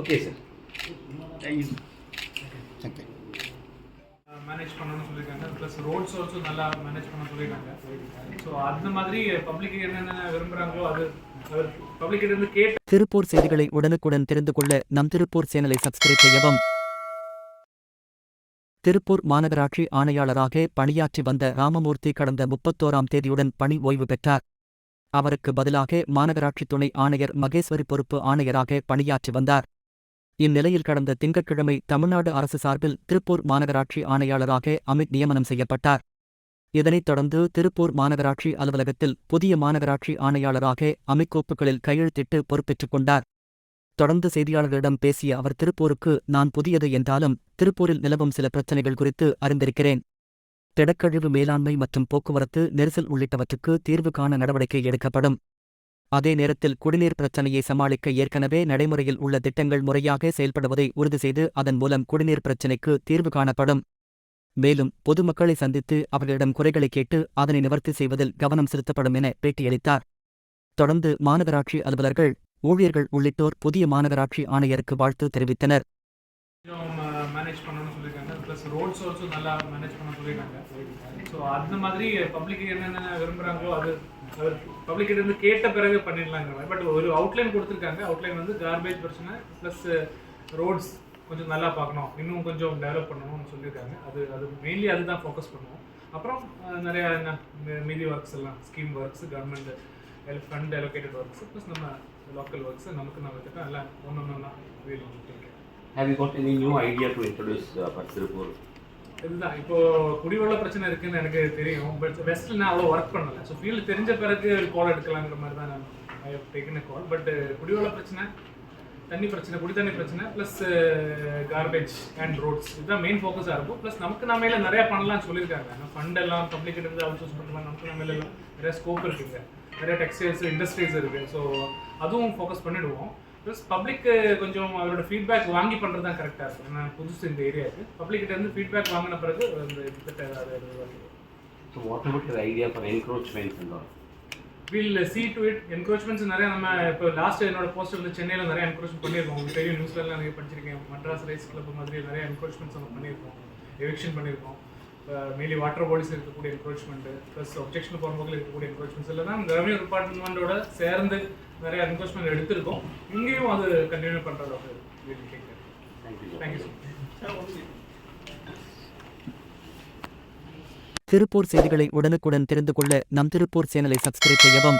Okay sir thank you okay manage பண்ணணும்னு சொல்லியிருக்காங்க. Plus roads also நல்லா மேனேஜ் பண்ண சொல்லியிருக்காங்க. ஸோ அந்த மாதிரி பப்ளிக் என்னென்ன விரும்புகிறாங்களோ அது பப்ளிக் இருந்து கேட்டு திருப்பூர் செய்திகளை உடனுக்குடன் தெரிந்து கொள்ள நம் திருப்பூர் சேனலை சப்ஸ்கிரைப் செய்யவும். திருப்பூர் மாநகராட்சி ஆணையாளராக பணியாற்றி வந்த ராமமூர்த்தி கடந்த முப்பத்தோராம் தேதியுடன் பணி ஓய்வு பெற்றார். அவருக்கு பதிலாக மாநகராட்சி துணை ஆணையர் மகேஸ்வரி பொறுப்பு ஆணையராக பணியாற்றி வந்தார். இந்நிலையில் கடந்த திங்கட்கிழமை தமிழ்நாடு அரசு சார்பில் திருப்பூர் மாநகராட்சி ஆணையாளராக அமித் நியமனம் செய்யப்பட்டார். இதனைத் தொடர்ந்து திருப்பூர் மாநகராட்சி அலுவலகத்தில் புதிய மாநகராட்சி ஆணையாளராக அமித் கோப்புகளில் கையெழுத்திட்டு பொறுப்பேற்றுக் கொண்டார். தொடர்ந்து செய்தியாளர்களிடம் பேசிய அவர் திருப்பூருக்கு நான் புதியது என்றாலும் திருப்பூரில் நிலவும் சில பிரச்சினைகள் குறித்து அறிந்திருக்கிறேன். திடக்கழிவு மேலாண்மை மற்றும் போக்குவரத்து நெரிசல் உள்ளிட்டவற்றுக்கு தீர்வு காண நடவடிக்கை எடுக்கப்படும். அதே நேரத்தில் குடிநீர் பிரச்சனையை சமாளிக்க ஏற்கனவே நடைமுறையில் உள்ள திட்டங்கள் முறையாக செயல்படுவதை உறுதி செய்து அதன் மூலம் குடிநீர் பிரச்சினைக்கு தீர்வு காணப்படும். மேலும் பொதுமக்களை சந்தித்து அவர்களிடம் குறைகளை கேட்டு அதனை நிவர்த்தி செய்வதில் கவனம் செலுத்தப்படும் என பேட்டியளித்தார். தொடர்ந்து மாநகராட்சி அலுவலர்கள் ஊழியர்கள் உள்ளிட்டோர் புதிய மாநகராட்சி ஆணையருக்கு வாழ்த்து தெரிவித்தனர். மேனேஜ் பண்ணணும்னு சொல்லியிருக்காங்க. ப்ளஸ் ரோட்ஸ் ஆல்சோ நல்லா மேனேஜ் பண்ண சொல்லியிருக்காங்க. ஸோ அந்த மாதிரி பப்ளிக் என்னென்ன விரும்புகிறாங்களோ அது அவர் பப்ளிக்கிட்ட இருந்து கேட்ட பிறகு பண்ணிடலாங்கிற மாதிரி பட் ஒரு அவுட்லைன் கொடுத்துருக்காங்க. அவுட்லைன் வந்து கார்பேஜ் பிரச்சனை ப்ளஸ் ரோட்ஸ் uh, கொஞ்சம் நல்லா பார்க்கணும். இன்னும் கொஞ்சம் டெவலப் பண்ணணும்னு சொல்லியிருக்காங்க. அது அது மெயின்லி அதுதான் ஃபோக்கஸ் பண்ணுவோம். அப்புறம் நிறையா என்ன மீதி ஒர்க்ஸ் எல்லாம் scheme works government fund allocated works plus நம்ம லோக்கல் ஒர்க்ஸ் நமக்கு நம்ம கிட்ட எல்லாம் ஒன்று ஒன்று தான் வேணும் Have you got any new idea to introduce uh, for இதுதான் இப்போ குடிவெள்ள பிரச்சனை இருக்குன்னு எனக்கு தெரியும். பட் வெஸ்ட்ல நான் அவ்வளோ ஒர்க் பண்ணல. ஸோ ஃபீல்டு தெரிஞ்ச பிறகு கால் எடுக்கலாங்கிற மாதிரி தான் நான் ஐ டேக்கன் கால் பட் குடிவெள்ள பிரச்சனை தண்ணி பிரச்சனை குடி தண்ணி பிரச்சனை ப்ளஸ் கார்பேஜ் அண்ட் ரோட்ஸ் இதுதான் மெயின் ஃபோக்கஸாக இருக்கும். ப்ளஸ் நமக்கு நம்ம மேலே நிறையா பண்ணலாம்னு சொல்லியிருக்காங்க. ஃபண்ட் எல்லாம் பப்ளிக் இருந்து அவுட் சோர்ஸ் பண்ணலாம் நமக்கு நம்ம எல்லாம் நிறைய ஸ்கோப் இருக்குங்க நிறைய டெக்ஸ்டைல்ஸ் இண்டஸ்ட்ரீஸ் இருக்குது ஸோ அதுவும் ஃபோக்கஸ் பண்ணிடுவோம். ப்ளஸ் பப்ளிக்கு கொஞ்சம் அவரோட ஃபீட்பேக் வாங்கி பண்ணுறது தான் கரெக்டாக இருக்கும். ஏன்னா புதுசு இந்த ஏரியாவுக்கு பப்ளிக் கிட்ட இருந்து ஃபீட்பேக் வாங்கின பிறகு இந்த திட்ட அது for encroachments and all? Will see to it encroachments நிறைய நம்ம இப்போ லாஸ்ட் என்னோட போஸ்ட் வந்து சென்னையில் நிறைய என்க்ரோச்மெண்ட் பண்ணியிருக்கோம். உங்களுக்கு தெரியும் நியூஸ்லாம் நிறைய படிச்சிருக்கேன். மெட்ராஸ் ரைஸ் கிளப் மாதிரி நிறைய என்க்ரோச்மெண்ட்ஸ் நம்ம பண்ணியிருக்கோம். எவிக்ஷன் பண்ணியிருக்கோம். மெயின்லி வாட்டர் பாடிஸ் இருக்கக்கூடிய என்க்ரோச்மெண்ட் ப்ளஸ் ஒப்ஜெக்ஷன் போகிறவங்களுக்கு இருக்கக்கூடிய என்க்ரோச்மெண்ட்ஸ் எல்லாம் ரெவன்யூ டிபார்ட்மெண்ட்டோட சேர்ந்து நிறைய என்க்ரோச்மெண்ட் எடுத்திருக்கோம். இங்கேயும் அது கண்டினியூ பண்ணுறது கேட்குறேன் Thank you. தேங்க்யூ திருப்பூர் செய்திகளை உடனுக்குடன் தெரிந்து கொள்ள நம் திருப்பூர் சேனலை சப்ஸ்கிரைப் செய்யவும்.